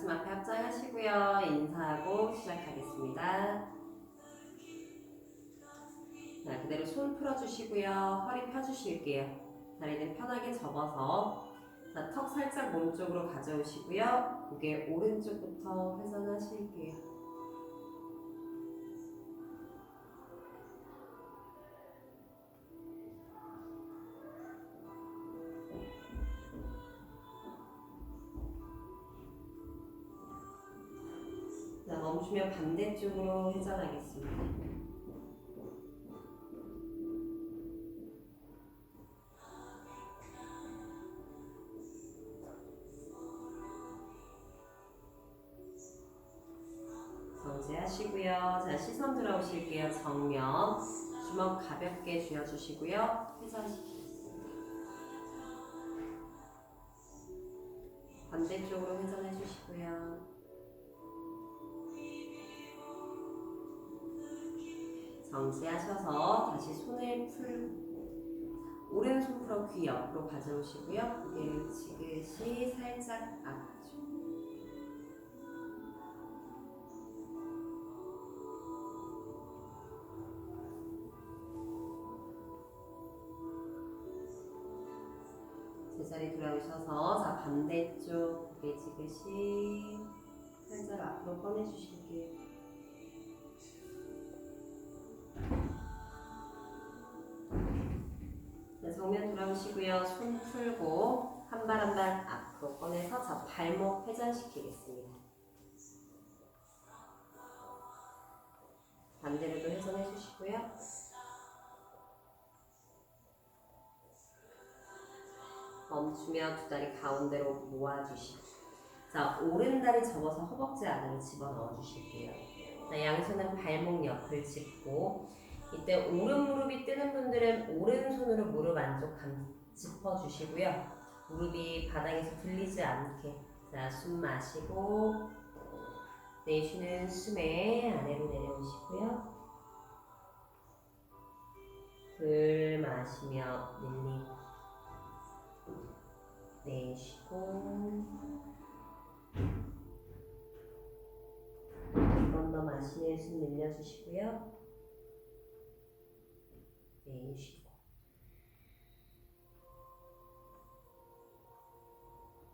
가슴 앞에 합장하시고요. 인사하고 시작하겠습니다. 자, 그대로 손 풀어주시고요. 허리 펴주실게요. 다리는 편하게 접어서 자, 턱 살짝 몸쪽으로 가져오시고요. 고개 오른쪽부터 회전하실게요. 자, 멈추면 반대쪽으로 회전하겠습니다. 정지하시고요. 자, 시선 들어오실게요. 정면. 주먹 가볍게 쥐어주시고요. 회전시키겠습니다. 반대쪽으로 회전해 주시고요. 정지하셔서 다시 손을 풀고 오른손 풀어 귀 옆으로 가져오시고요. 고개를 지그시 살짝 앞쪽. 제자리 돌아오셔서 자 반대쪽 고개 지그시 살짝 앞으로 꺼내주실게요. 정면 돌아오시고요. 손 풀고 한 발 한 발 앞으로 꺼내서 자 발목 회전시키겠습니다. 반대로도 회전해 주시고요. 멈추면 두 다리 가운데로 모아주시고 자 오른 다리 접어서 허벅지 안으로 집어넣어 주실게요. 자 양손은 발목 옆을 짚고 이때 오른 무릎이 뜨는 분들은 오른손으로 무릎 안쪽 감 짚어주시고요. 무릎이 바닥에서 들리지 않게 자 숨 마시고 내쉬는 숨에 아래로 내려오시고요. 들 마시며 늘리고 내쉬고 한 번 더 마시는 숨 늘려주시고요. 내쉬고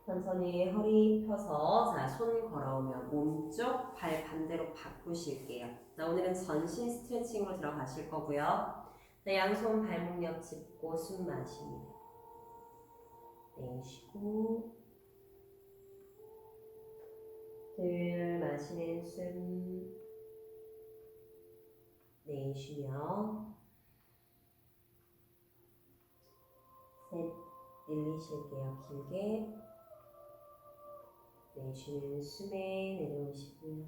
천천히 허리 펴서 자 손 걸어오면 몸쪽 발 반대로 바꾸실게요. 자 오늘은 전신 스트레칭으로 들어가실 거고요. 자 양손 발목 옆 짚고 숨 마십니다. 내쉬고 들 마시는 숨 내쉬며 셋 늘리실게요. 길게 내쉬는 숨에 내려오시고요.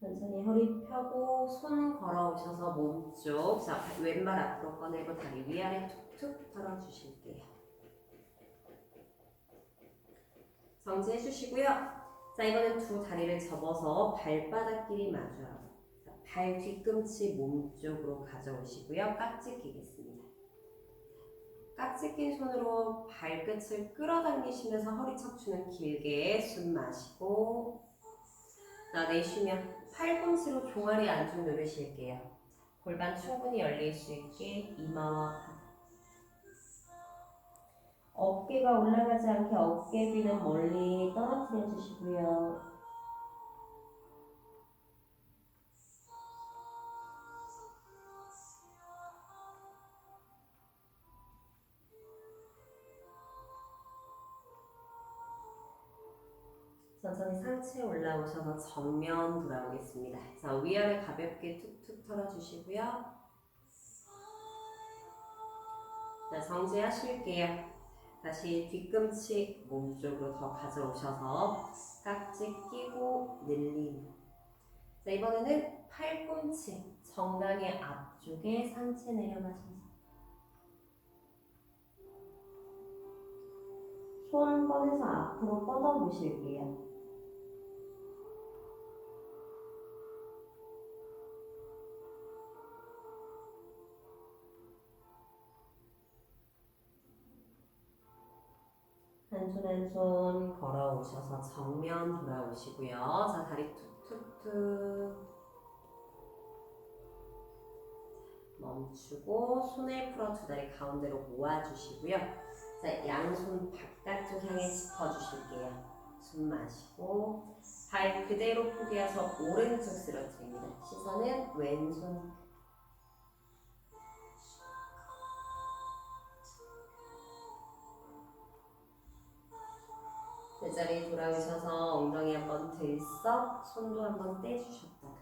천천히 허리 펴고 손 걸어오셔서 몸 쪽 자 왼발 앞으로 꺼내고 다리 위아래 툭툭 털어주실게요. 정지해 주시고요. 자 이번엔 두 다리를 접어서 발바닥끼리 마주하고 자, 발 뒤꿈치 몸 쪽으로 가져오시고요 깍지 끼겠습니다 깍지 낀 손으로 발끝을 끌어당기시면서 허리 척추는 길게 숨 마시고 자 내쉬면 팔꿈치로 종아리 안쪽 누르실게요. 골반 충분히 열릴 수 있게 이마와. 어깨가 올라가지 않게 어깨 귀는 멀리 떨어뜨려 주시고요. 천천히 상체 올라오셔서 정면 돌아오겠습니다. 자, 위아래 가볍게 툭툭 털어주시고요. 자, 정지하실게요. 다시 뒤꿈치 몸쪽으로 더 가져오셔서 깍지 끼고 늘림. 자, 이번에는 팔꿈치 정강의 앞쪽에 상체 내려가셔서 손 꺼내서 앞으로 뻗어 보실게요. 한손한손 걸어오셔서 정면 돌아오시고요. 자, 다리 툭툭툭 멈추고 손을 풀어 두 다리 가운데로 모아주시고요. 자, 양손 바깥쪽 향해 짚어주실게요. 숨 마시고 발 그대로 포기해서 오른쪽 쓰러뜨립니다. 시선은 왼손 제자리에 돌아오셔서 엉덩이 한번 들썩 손도 한번 떼주셨다가.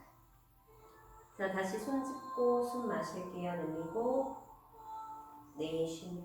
자 다시 손 짚고 숨 마실게요 늘리고. 내쉬며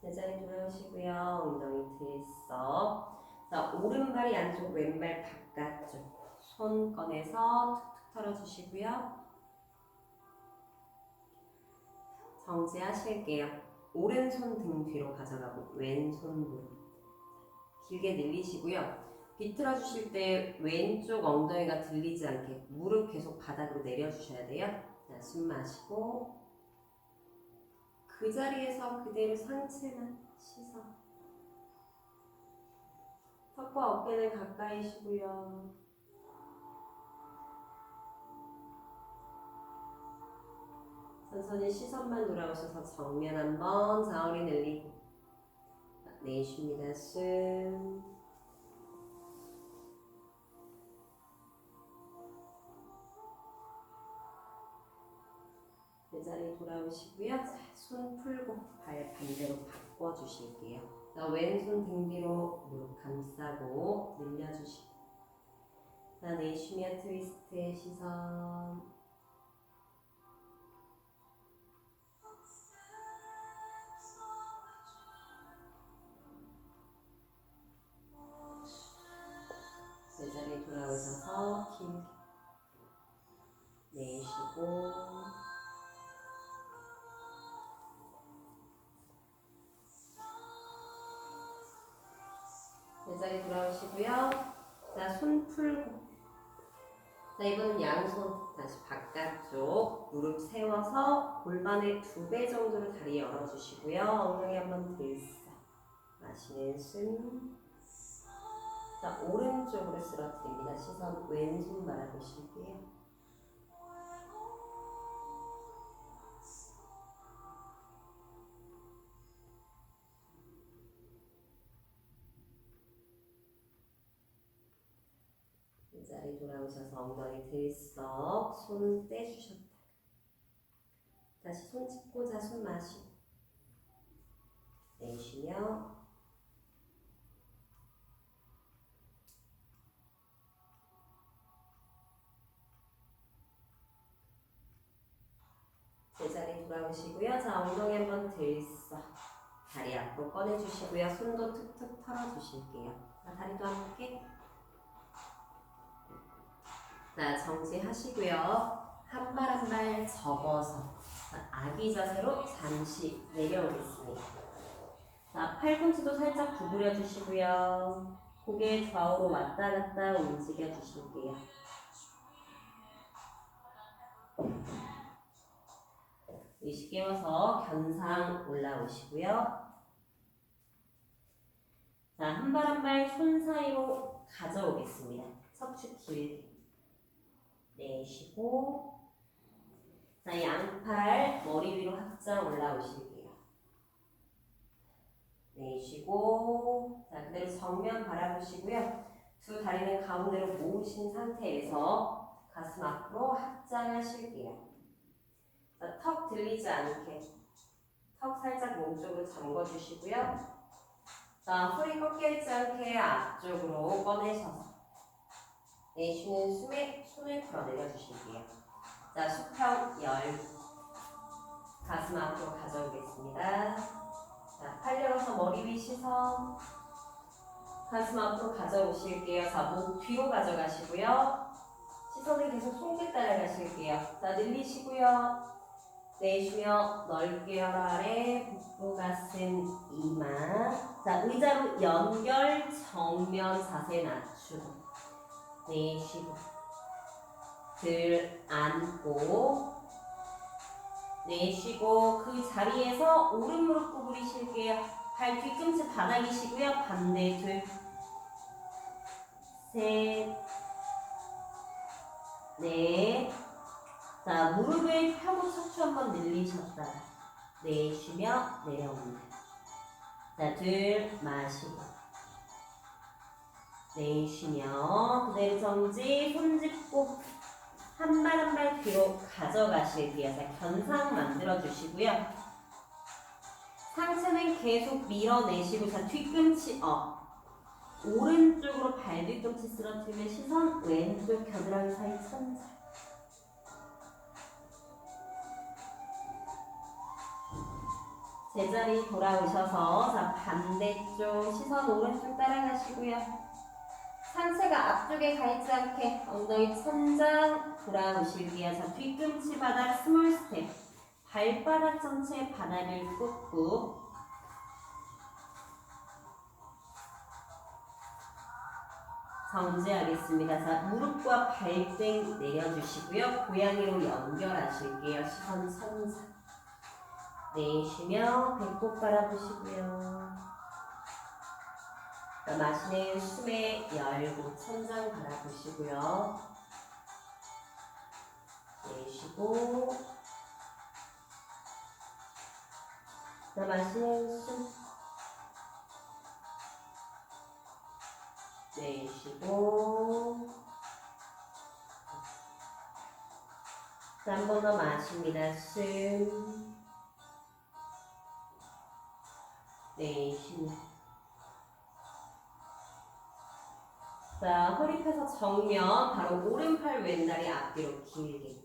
제자리 돌아 오시고요. 엉덩이 들썩. 자, 오른발이 안쪽, 왼발 바깥쪽. 손 꺼내서 툭툭 털어주시고요. 정지하실게요. 오른손 등 뒤로 가져가고 왼손 무릎. 길게 늘리시고요. 비틀어 주실 때 왼쪽 엉덩이가 들리지 않게 무릎 계속 바닥으로 내려주셔야 돼요. 자, 숨 마시고 그 자리에서 그대로 상체만 시선. 턱과 어깨는 가까이시고요. 천천히 시선만 돌아오셔서 정면 한번 자우리 늘리고 내쉽니다. 숨. 제자리 돌아오시고요. 자, 손 풀고 발 반대로 바꿔주실게요. 자, 왼손 등 뒤로 무릎 감싸고 늘려주시고. 자, 내쉬며 트위스트의 시선. 제자리 돌아오셔서 길게 내쉬고. 제자리 돌아오시고요. 자, 손 풀고. 자, 이번엔 양손 다시 바깥쪽 무릎 세워서 골반의 두 배 정도로 다리 열어주시고요. 엉덩이 한번 들썩. 마시는 숨. 자, 오른쪽으로 쓰러뜨립니다. 시선 왼손 바라보실게요. 돌아오셔서 엉덩이 들썩 손 떼주셨다. 다시 손 짚고 자 숨 마시고 내쉬며 제자리 돌아오시고요. 자 엉덩이 한번 들썩 다리 앞으로 꺼내주시고요. 손도 툭툭 털어주실게요. 자 다리도 함께 자, 정지하시고요. 한 발 한 발 접어서 자, 아기 자세로 잠시 내려오겠습니다. 자, 팔꿈치도 살짝 구부려 주시고요. 고개 좌우로 왔다 갔다 움직여 주실게요. 의식 깨워서 견상 올라오시고요. 자, 한 발 한 발 손 사이로 가져오겠습니다. 척추 길게. 내쉬고 자 양팔 머리 위로 확장 올라오실게요. 내쉬고 자 그대로 정면 바라보시고요. 두 다리는 가운데로 모으신 상태에서 가슴 앞으로 확장하실게요. 자, 턱 들리지 않게 턱 살짝 몸쪽으로 잠궈 주시고요. 자 허리 꺾여 있지 않게 앞쪽으로 꺼내셔서 내쉬는 숨에 손을 풀어 내려주실게요. 자, 수평 열. 가슴 앞으로 가져오겠습니다. 자, 팔 열어서 머리 위 시선. 가슴 앞으로 가져오실게요. 자, 목 뒤로 가져가시고요. 시선을 계속 손끝 따라가실게요. 자, 늘리시고요. 내쉬며 넓게 열 아래 복부 가슴 이마 자 의자로 연결 정면 자세 낮추고 내쉬고 들 안고 내쉬고 그 자리에서 오른 무릎 구부리실게요 발 뒤꿈치 바닥이시고요. 반대 둘 셋 넷. 자, 무릎을 펴고 척추 한번 늘리셨다가 내쉬며 내려옵니다. 자, 둘 마시고 내쉬며 그대로 정지 손 짚고 한 발 한 발 뒤로 가져가실게요. 자, 견상 만들어 주시고요. 상체는 계속 밀어내시고 자, 뒤꿈치 업. 오른쪽으로 발 뒤꿈치 쓰러뜨리면 시선 왼쪽 겨드랑이 사이 천장. 제자리 돌아오셔서 자 반대쪽 시선 오른쪽 따라가시고요. 상체가 앞쪽에 가 있지 않게 엉덩이 천장 돌아오실게요. 자 뒤꿈치 바닥 스몰 스텝 발바닥 전체 바닥을 꾹꾹 정지하겠습니다. 자 무릎과 발등 내려주시고요. 고양이로 연결하실게요. 시선 천장 내쉬며 배꼽 바라보시고요. 자, 마시는 숨에 열고 천장 바라보시고요. 내쉬고. 자, 마시는 숨. 내쉬고. 자, 한번 더 마십니다. 숨. 내쉬고 자, 허리 펴서 정면 바로 오른팔 왼다리 앞뒤로 길게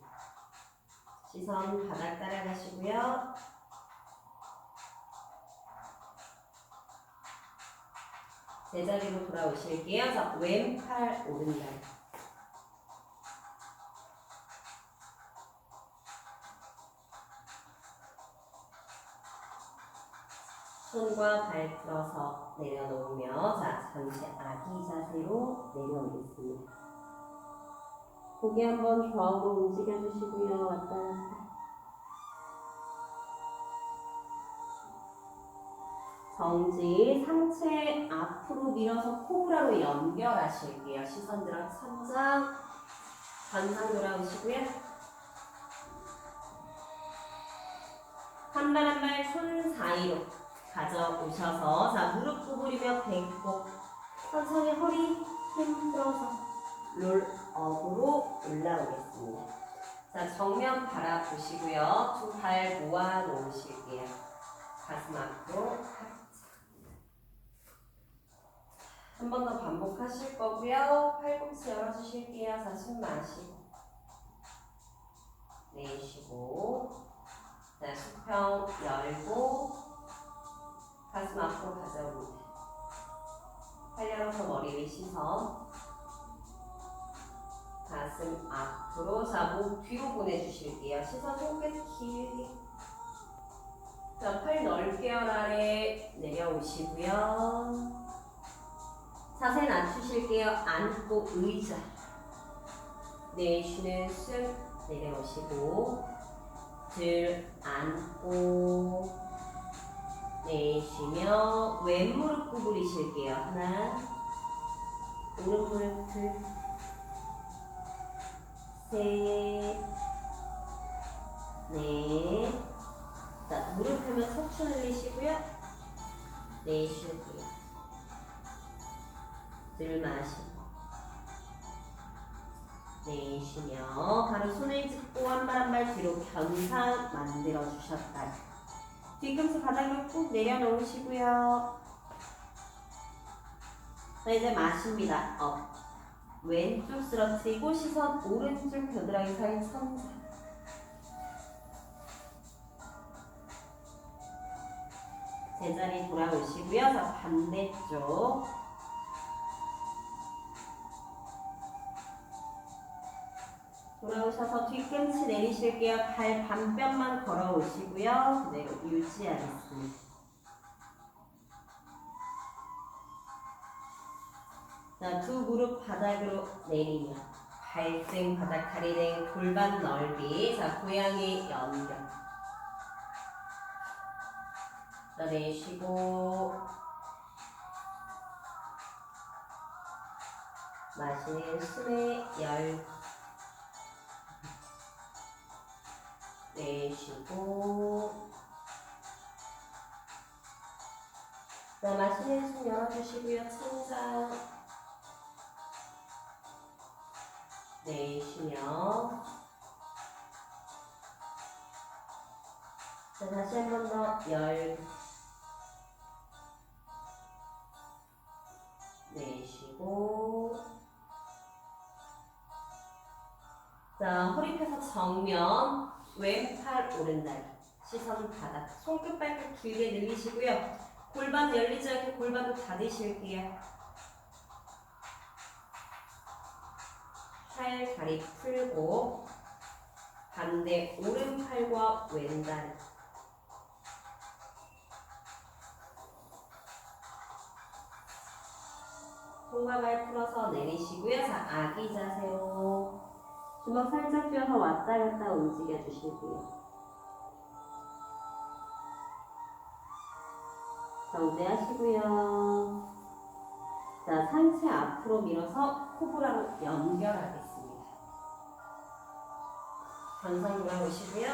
시선 바닥 따라가시고요. 제자리로 돌아오실게요. 자, 왼팔 오른다리 손과 발 풀어서 내려놓으며 자 잠시 아기 자세로 내려오겠습니다. 고개 한번 좌우로 움직여 주시고요. 왔다 갔다. 정지 상체 앞으로 밀어서 코브라로 연결하실게요. 시선 들어 천장 반상 돌아오시고요. 한 발 한 발 손 사이로 가져오셔서 자 무릎 구부리며 배꼽 천천히 허리 힘 풀어서 롤업으로 올라오겠습니다. 자 정면 바라보시고요. 두 발 모아 놓으실게요. 가슴 앞으로 한 번 더 반복하실 거고요. 팔꿈치 열어주실게요. 자 숨 마시고 내쉬고 자 수평 열고 가슴 앞으로 가져옵니다. 팔 열어서 머리를 시선. 가슴 앞으로. 자, 목 뒤로 보내주실게요. 시선 손끝 길게. 자, 팔 넓게 열 아래 내려오시고요. 자세 낮추실게요. 안고 의자. 내쉬는 숨 내려오시고. 들 안고. 내쉬며 왼무릎 구부리실게요. 하나, 오른무릎 둘, 셋, 넷. 자, 무릎 펴면 척추 늘리시고요. 내쉴게요. 들 마시고. 내쉬며 바로 손을 짚고 한 발 한 발 뒤로 견상 만들어 주셨다. 뒤꿈치 바닥으로 꾹 내려놓으시고요. 자, 이제 마십니다. 업. 왼쪽 쓰러뜨리고 시선 오른쪽 겨드랑이 사이 천장. 제자리 돌아오시고요. 자, 반대쪽. 돌아오셔서 뒤꿈치 내리실게요. 발 반뼘만 걸어오시고요. 그대로 유지하겠습니다. 자, 두 무릎 바닥으로 내리며 발등 바닥 다리는 골반 넓이. 자, 고양이 연결. 자, 내쉬고 마시는 숨의 열. 내쉬고. 자, 마시는 숨 열어주시고요. 천장 내쉬며. 자, 다시 한 번 더. 열. 내쉬고. 자, 허리 펴서 정면 왼팔 오른다리 시선 바닥 손끝 발끝 길게 늘리시고요. 골반 열리지 않게 골반도 닫으실게요 팔 다리 풀고 반대 오른팔과 왼다리 손과 발 풀어서 내리시고요. 자 아기 자세로 주먹 살짝 쥐어서 왔다 갔다 움직여 주시고요. 정지하시고요. 자, 상체 앞으로 밀어서 코브라로 연결하겠습니다. 전상 돌아오시고요.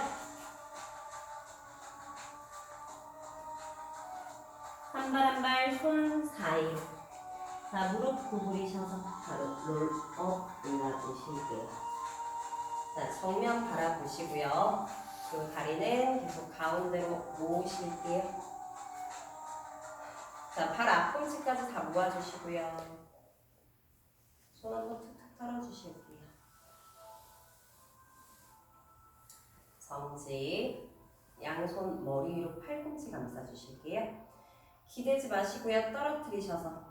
한 발 한 발 손 사이로. 자, 무릎 구부리셔서 바로 롤업 올라오실게요. 자, 정면 바라보시고요. 그 다리는 계속 가운데로 모으실게요. 자, 발 앞꿈치까지 다 모아주시고요. 손 한번 툭툭 털어주실게요. 정지. 양손 머리 위로 팔꿈치 감싸주실게요. 기대지 마시고요. 떨어뜨리셔서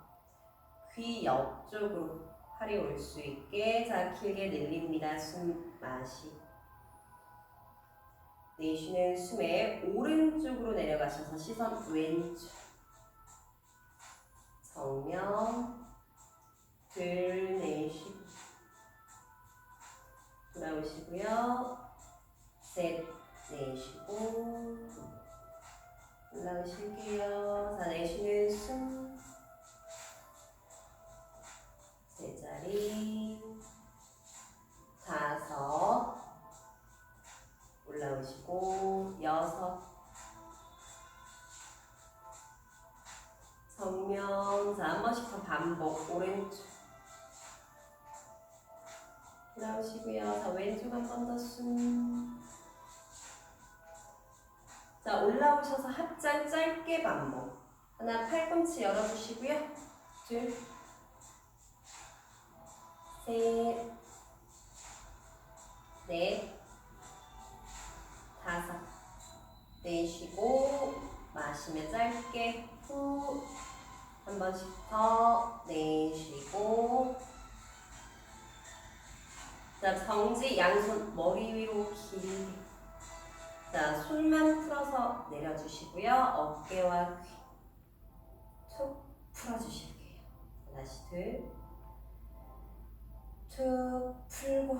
귀 옆쪽으로 팔이 올 수 있게 자 길게 늘립니다. 숨 마시. 내쉬는 숨에 오른쪽으로 내려가셔서 시선 왼쪽. 정면 들 내쉬고 돌아오시고요. 셋 내쉬고 올라오실게요. 자 내쉬는 숨 세 자리. 다섯. 올라오시고 여섯. 정면 자한 번씩 더 반복. 오른쪽. 올라오시고요. 자 왼쪽 한 번 더 숨. 자 올라오셔서 합장 짧게 반복. 하나 팔꿈치 열어주시고요. 둘 셋, 넷, 다섯. 내쉬고 마시며 짧게 후. 한 번씩 더 내쉬고. 자, 정지 양손 머리 위로 길게. 자, 손만 풀어서 내려주시고요. 어깨와 귀. 툭 풀어주실게요. 다시 둘. 툭 풀고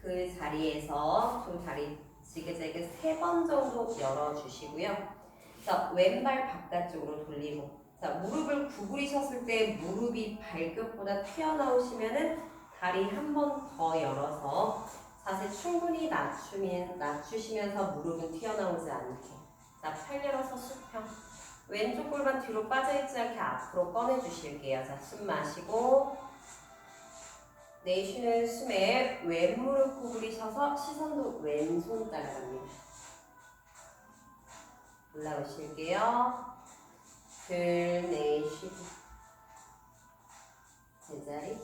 그 자리에서 두 다리 지그재그 세 번 정도 열어주시고요. 자 왼발 바깥쪽으로 돌리고 자 무릎을 구부리셨을 때 무릎이 발끝보다 튀어나오시면은 다리 한 번 더 열어서 자세 충분히 낮추면 낮추시면서 무릎은 튀어나오지 않게 자 팔 열어서 수평 왼쪽 골반 뒤로 빠져있지 않게 앞으로 꺼내주실게요. 자 숨 마시고 내쉬는 숨에 왼무릎 구부리셔서 시선도 왼손 따라갑니다. 올라오실게요. 들 내쉬고 제자리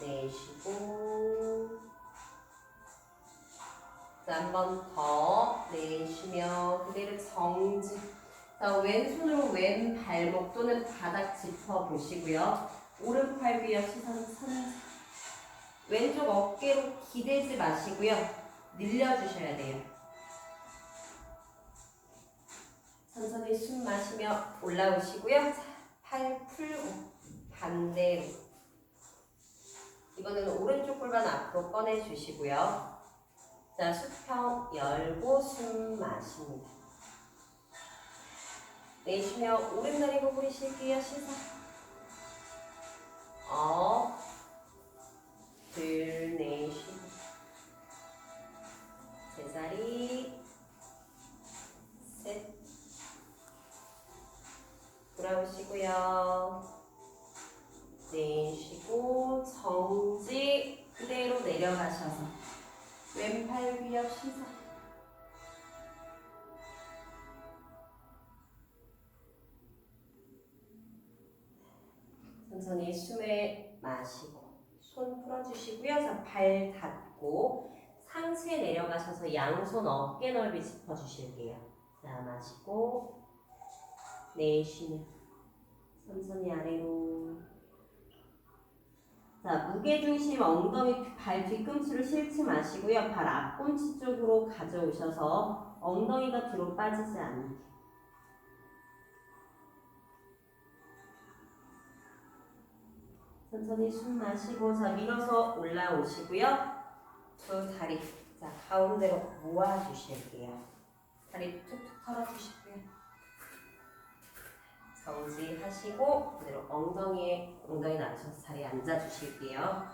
내쉬고 한 번 더 내쉬며 그대로 정지 자 왼손으로 왼 발목 또는 바닥 짚어 보시고요. 오른팔 위에 시선 선 왼쪽 어깨로 기대지 마시고요. 늘려주셔야 돼요. 천천히 숨 마시며 올라오시고요. 자, 팔 풀고 반대로. 이번에는 오른쪽 골반 앞으로 꺼내주시고요. 자, 수평 열고 숨 마십니다. 내쉬며 오른다리 구부리실게요. 시선. 업. 둘, 내쉬고. 제자리. 셋. 돌아오시고요. 내쉬고 정지 그대로 내려가셔서 왼팔 위협 시선. 천천히 숨을 마시고 손 풀어주시고요. 자, 발 닫고 상체 내려가셔서 양손 어깨 넓이 짚어주실게요. 자, 마시고 내쉬며 천천히 아래로 자, 무게중심 엉덩이 발 뒤꿈치를 실지 마시고요. 발 앞꿈치 쪽으로 가져오셔서 엉덩이가 뒤로 빠지지 않게 천천히 숨 마시고 자 밀어서 올라오시고요. 두 다리 자 가운데로 모아주실게요. 다리 툭툭 털어주시고요. 정지하시고 그대로 엉덩이에 엉덩이 낮춰서 자리에 앉아주실게요.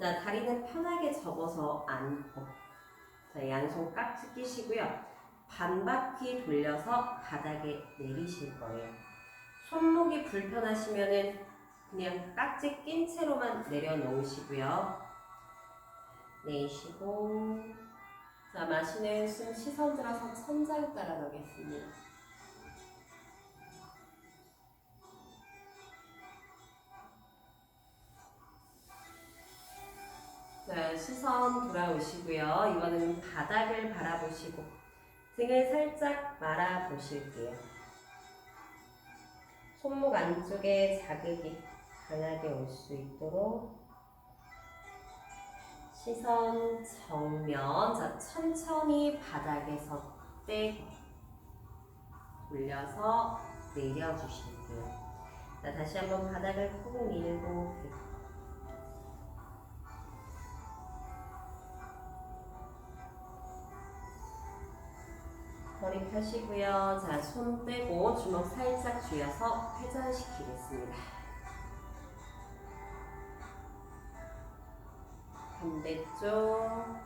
자 다리는 편하게 접어서 앉고 자 양손 깍지 끼시고요. 반 바퀴 돌려서 바닥에 내리실 거예요. 손목이 불편하시면은 그냥 깍지 낀 채로만 내려놓으시고요. 내쉬고 자 마시는 숨 시선 들어서 천장 따라 가겠습니다. 자 시선 돌아오시고요. 이번에는 바닥을 바라보시고 등을 살짝 말아 보실게요. 손목 안쪽에 자극이 강하게 올 수 있도록 시선 정면 자 천천히 바닥에서 떼고 돌려서 내려주실게요. 자 다시 한번 바닥을 꾹 밀고 머리 펴시고요. 자, 손 떼고 주먹 살짝 쥐어서 회전시키겠습니다. 반대쪽.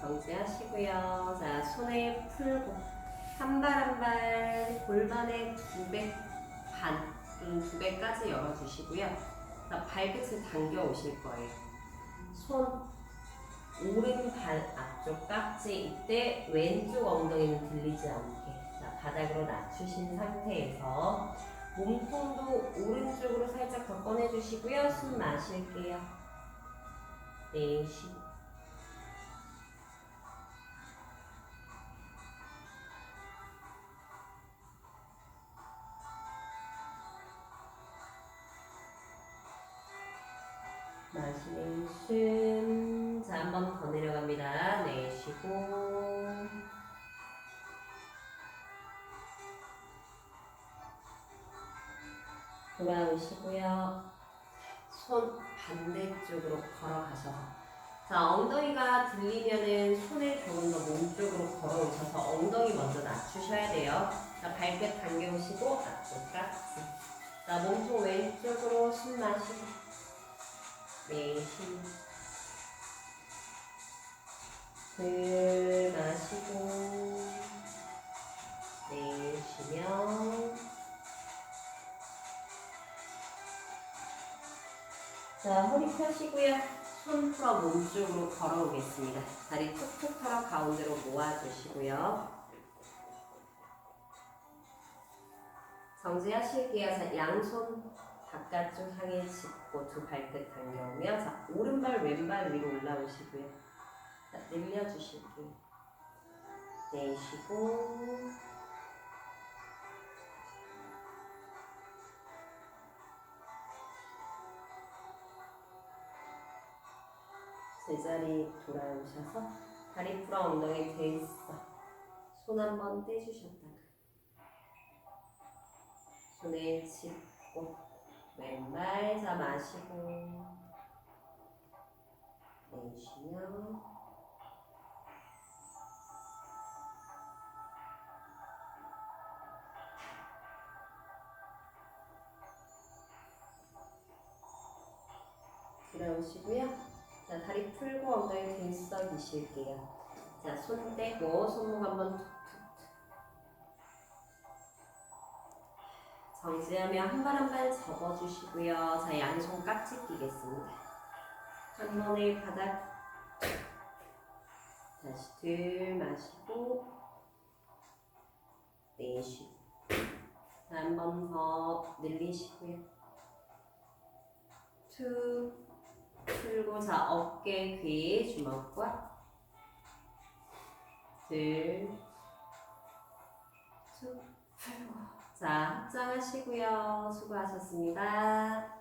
정지하시고요. 자, 손에 풀고 한 발 한 발 골반에 두배 반, 두 배까지 열어주시고요. 자, 발끝을 당겨 오실 거예요. 손 오른발 앞쪽 깍지 이때 왼쪽 엉덩이는 들리지 자, 바닥으로 낮추신 상태에서 몸통도 오른쪽으로 살짝 더 꺼내주시고요. 숨 마실게요. 내쉬고 마시는 숨. 자, 한 번 더 내려갑니다. 내쉬고. 돌아오시고요. 손 반대쪽으로 걸어가셔서. 자, 엉덩이가 들리면은 손을 조금 더 몸쪽으로 걸어오셔서 엉덩이 먼저 낮추셔야 돼요. 자, 발끝 당겨오시고 앞쪽 깍지. 자, 몸통 왼쪽으로 숨 마시고. 내쉬 들 마시고 내쉬며 자 허리 펴시고요 손 풀어 몸쪽으로 걸어오겠습니다 다리 툭툭 털어 가운데로 모아주시고요 정지하실게요 자, 양손 바깥쪽 향해 짚고 두 발끝 당겨오며 자 오른발 왼발 위로 올라오시고요. 자 늘려주실게요. 내쉬고 제자리 돌아오셔서 다리 풀어 엉덩이 돼 있어. 손 한번 떼주셨다가 손을 짚고 왼발 잡 마시고 내쉬며 들어오시고요. 자, 다리 풀고 엉덩이 들썩 미실게요. 자, 손 떼고 손목 한번 툭툭툭. 정지하며 한 발 한 발 접어주시고요. 자, 양손 깍지 끼겠습니다. 한 번에 바닥. 다시 들 마시고 내쉬고. 자, 한번 더 늘리시고요. 툭. 풀고 자 어깨 귀 주먹과 둘, 툭 풀고. 자 합장하시고요. 수고하셨습니다.